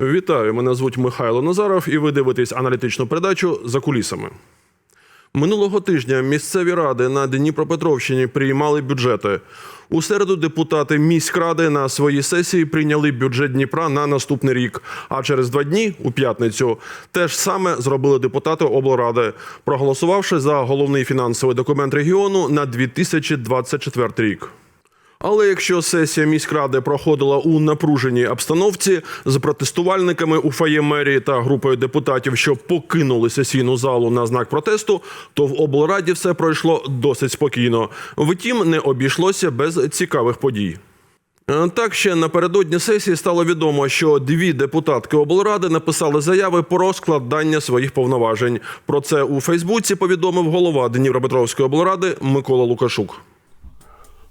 Вітаю, мене звуть Михайло Назаров, і ви дивитесь аналітичну передачу за кулісами. Минулого тижня місцеві ради на Дніпропетровщині приймали бюджети. У середу депутати міськради на своїй сесії прийняли бюджет Дніпра на наступний рік. А через два дні, у п'ятницю, те ж саме зробили депутати облради, проголосувавши за головний фінансовий документ регіону на 2024 рік. Але якщо сесія міськради проходила у напруженій обстановці з протестувальниками у фоє мерії та групою депутатів, що покинули сесійну залу на знак протесту, то в облраді все пройшло досить спокійно. Втім, не обійшлося без цікавих подій. Е, Так ще напередодні сесії стало відомо, що дві депутатки облради написали заяви про складання своїх повноважень. Про це у Фейсбуці повідомив голова Дніпропетровської облради Микола Лукашук.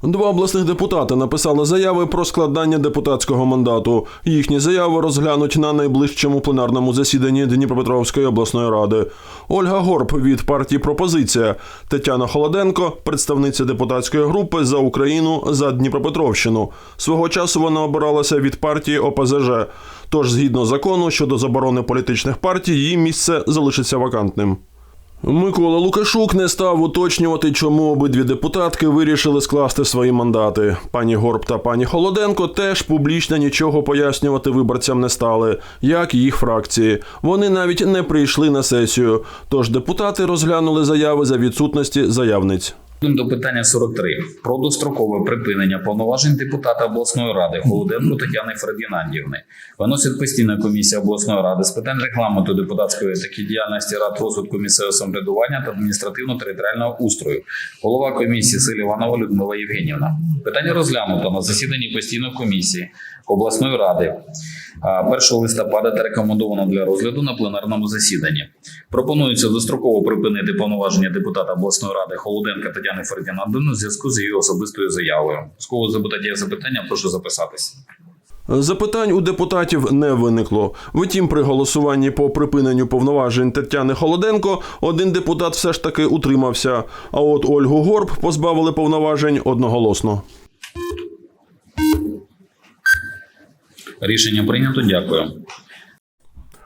Два обласних депутати написали заяви про складання депутатського мандату. Їхні заяви розглянуть на найближчому пленарному засіданні Дніпропетровської обласної ради. Ольга Горб від партії Пропозиція, Тетяна Холоденко, представниця депутатської групи за Україну за Дніпропетровщину. Свого часу вона обиралася від партії ОПЗЖ. Тож, згідно закону щодо заборони політичних партій, її місце залишиться вакантним. Микола Лукашук не став уточнювати, чому обидві депутатки вирішили скласти свої мандати. Пані Горб та пані Холоденко теж публічно нічого пояснювати виборцям не стали, як їх фракції. Вони навіть не прийшли на сесію. Тож депутати розглянули заяви за відсутності заявниць. До питання 43 про дострокове припинення повноважень депутата обласної ради Холоденко Тетяни Фердінандівни. Виносить постійна комісія обласної ради з питань регламенту депутатської етики діяльності рад розвитку місцевого самоврядування та адміністративно-територіального устрою. Голова комісії Селіванова Людмила Євгенівна. Питання розглянуто на засіданні постійної комісії обласної ради 1 листопада та рекомендовано для розгляду на пленарному засіданні. Пропонується достроково припинити повноваження депутата обласної ради Холоденка Тетяни Фердінандовни у зв'язку з її особистою заявою. З кого запитати є запитання, прошу записатись. Запитань у депутатів не виникло. Втім, при голосуванні по припиненню повноважень Тетяни Холоденко один депутат все ж таки утримався. А от Ольгу Горб позбавили повноважень одноголосно. Рішення прийнято. Дякую.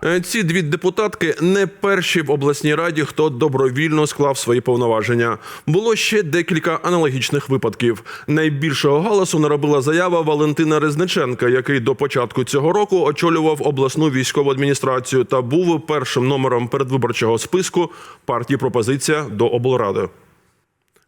Е, Ці дві депутатки не перші в обласній раді, хто добровільно склав свої повноваження. Було ще декілька аналогічних випадків. Найбільшого галасу наробила заява Валентина Резниченка, який до початку цього року очолював обласну військову адміністрацію та був першим номером передвиборчого списку партії Пропозиція до облради.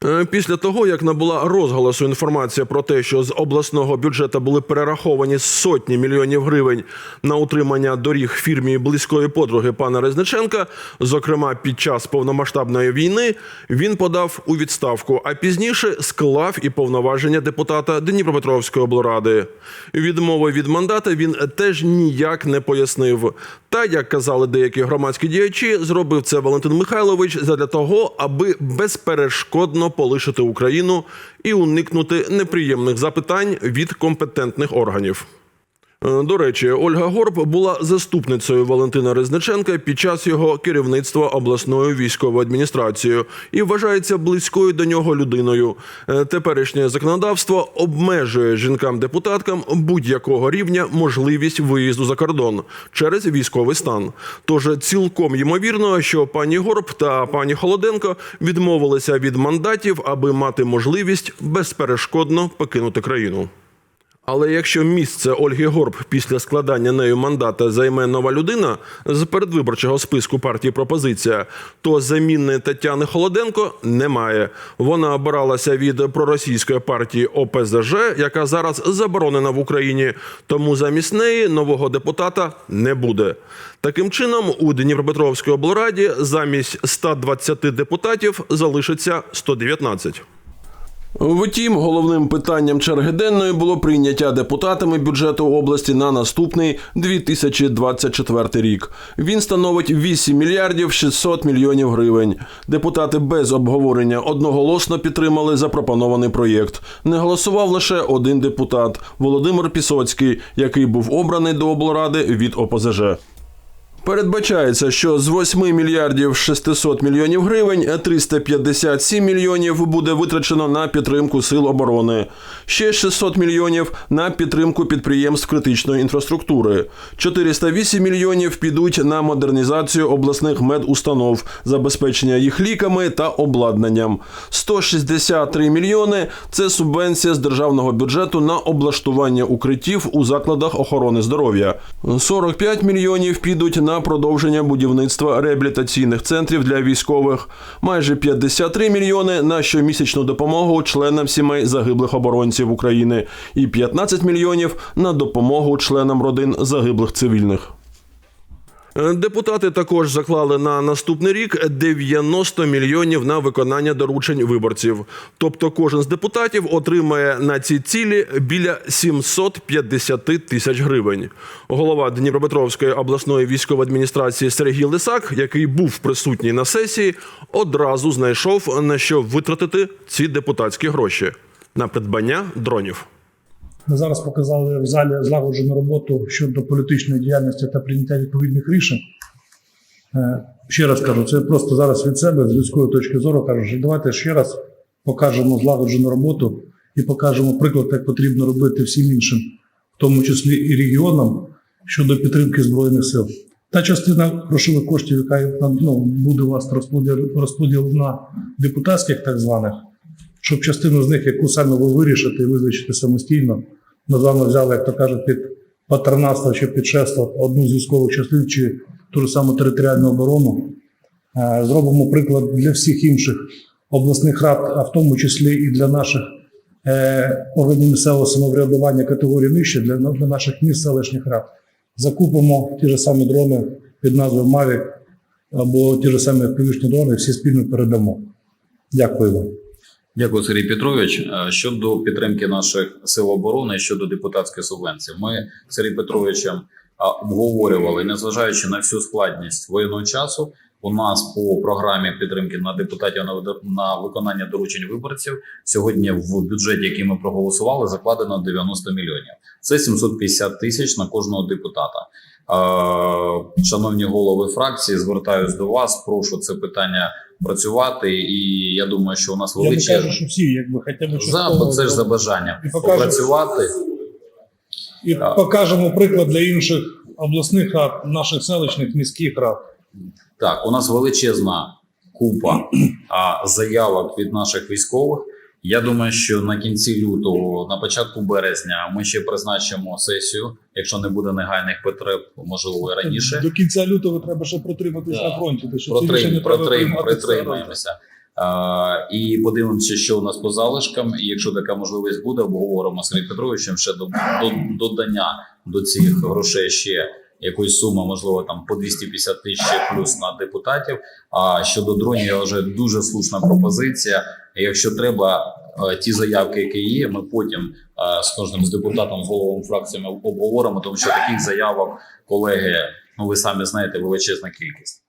Е, Після того, як набула розголосу інформація про те, що з обласного бюджету були перераховані сотні мільйонів гривень на утримання доріг фірмі близької подруги пана Резниченка, зокрема під час повномасштабної війни, він подав у відставку, а пізніше склав і повноваження депутата Дніпропетровської облради. Відмови від мандата він теж ніяк не пояснив. Та, як казали деякі громадські діячі, зробив це Валентин Михайлович задля того, аби безперешкодно полишити Україну і уникнути неприємних запитань від компетентних органів. Е, До речі, Ольга Горб була заступницею Валентина Резниченка під час його керівництва обласною військовою адміністрацією і вважається близькою до нього людиною. Е, Теперішнє законодавство обмежує жінкам-депутаткам будь-якого рівня можливість виїзду за кордон через військовий стан. Тож цілком ймовірно, що пані Горб та пані Холоденко відмовилися від мандатів, аби мати можливість безперешкодно покинути країну. Але якщо місце Ольги Горб після складання нею мандата займе нова людина з передвиборчого списку партії Пропозиція, то заміни Тетяни Холоденко немає. Вона обиралася від проросійської партії ОПЗЖ, яка зараз заборонена в Україні. Тому замість неї нового депутата не буде. Таким чином, у Дніпропетровській облраді замість 120 депутатів залишиться 119. Втім, головним питанням черги денної було прийняття депутатами бюджету області на наступний 2024 рік. Він становить 8 мільярдів 600 мільйонів гривень. Депутати без обговорення одноголосно підтримали запропонований проєкт. Не голосував лише один депутат Володимир Пісоцький, який був обраний до облради від ОПЗЖ. Передбачається, що з 8 мільярдів 600 мільйонів гривень 357 мільйонів буде витрачено на підтримку сил оборони, ще 600 мільйонів на підтримку підприємств критичної інфраструктури, 408 мільйонів підуть на модернізацію обласних медустанов, забезпечення їх ліками та обладнанням. 163 мільйони це субвенція з державного бюджету на облаштування укриттів у закладах охорони здоров'я. 45 мільйонів підуть на продовження будівництва реабілітаційних центрів для військових, майже 53 мільйони на щомісячну допомогу членам сімей загиблих оборонців України і 15 мільйонів на допомогу членам родин загиблих цивільних. Депутати також заклали на наступний рік 90 мільйонів на виконання доручень виборців. Тобто, кожен з депутатів отримає на ці цілі біля 750 тисяч гривень. Голова Дніпропетровської обласної військової адміністрації Сергій Лисак, який був присутній на сесії, одразу знайшов на що витратити ці депутатські гроші на придбання дронів. Ми зараз показали в залі злагоджену роботу щодо політичної діяльності та прийняття відповідних рішень. Е, Ще раз кажу, це просто зараз від себе, з людської точки зору кажу, що давайте ще раз покажемо злагоджену роботу і покажемо приклад, як потрібно робити всім іншим, в тому числі і регіонам, щодо підтримки Збройних сил. Та частина грошових коштів, яка ну, буде у вас розподіл, розподіл депутатських так званих, щоб частину з них, яку саме ви вирішите і визначите самостійно, ми з вами взяли, як то кажуть, під патронатство чи під шефство одну з військових частин чи ту ж саму територіальну оборону. Е, Зробимо приклад для всіх інших обласних рад, а в тому числі і для наших е, органів місцевого самоврядування категорії нижче, для, наших міст селищних рад. Закупимо ті ж самі дрони під назвою Mavic або ті ж самі північні дрони, всі спільно передамо. Дякую вам. Дякую, Сергій Петрович. Е, Щодо підтримки наших сил оборони щодо депутатської субвенції, ми з Сергієм Петровичем а, обговорювали, незважаючи на всю складність воєнного часу. У нас по програмі підтримки на депутатів на виконання доручень виборців сьогодні в бюджеті, який ми проголосували, закладено 90 мільйонів. Це 750 тисяч на кожного депутата. Е, Шановні голови фракції, звертаюсь до вас. Прошу це питання працювати, і я думаю, що у нас Я не кажу, що всі, якби хоча б за, це ж за бажання І покажемо. попрацювати. І покажемо приклад для інших обласних рад, наших селищних міських рад. Так, у нас величезна купа а, заявок від наших військових. Я думаю, що на кінці лютого, на початку березня, ми ще призначимо сесію, якщо не буде негайних потреб, можливо, і раніше. До кінця лютого треба ще протриматись Да. на фронті. Що Протрим, рішення протрим, притримаємося. А, і подивимося, що у нас по залишкам. І якщо така можливість буде, обговоримо з Сергієм Петровичем ще до, до додання до цих грошей ще якоїсь суми, можливо, там по 250 тисяч плюс на депутатів. А щодо дронів, вже дуже слушна пропозиція. Якщо треба, е, ті заявки, які є, ми потім е, з кожним з депутатом, з головами фракціями обговоримо, тому що таких заявок, колеги, ну ви самі знаєте, величезна кількість.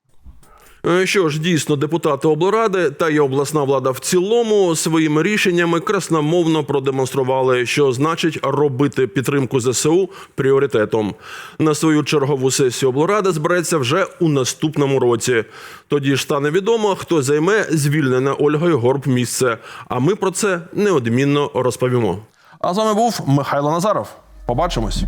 Е, Що ж, дійсно, депутати облради та й обласна влада в цілому своїми рішеннями красномовно продемонстрували, що значить робити підтримку ЗСУ пріоритетом. На свою чергову сесію облради збереться вже у наступному році. Тоді ж стане відомо, хто займе звільнене Ольгою Горб місце. А ми про це неодмінно розповімо. А з вами був Михайло Назаров. Побачимось.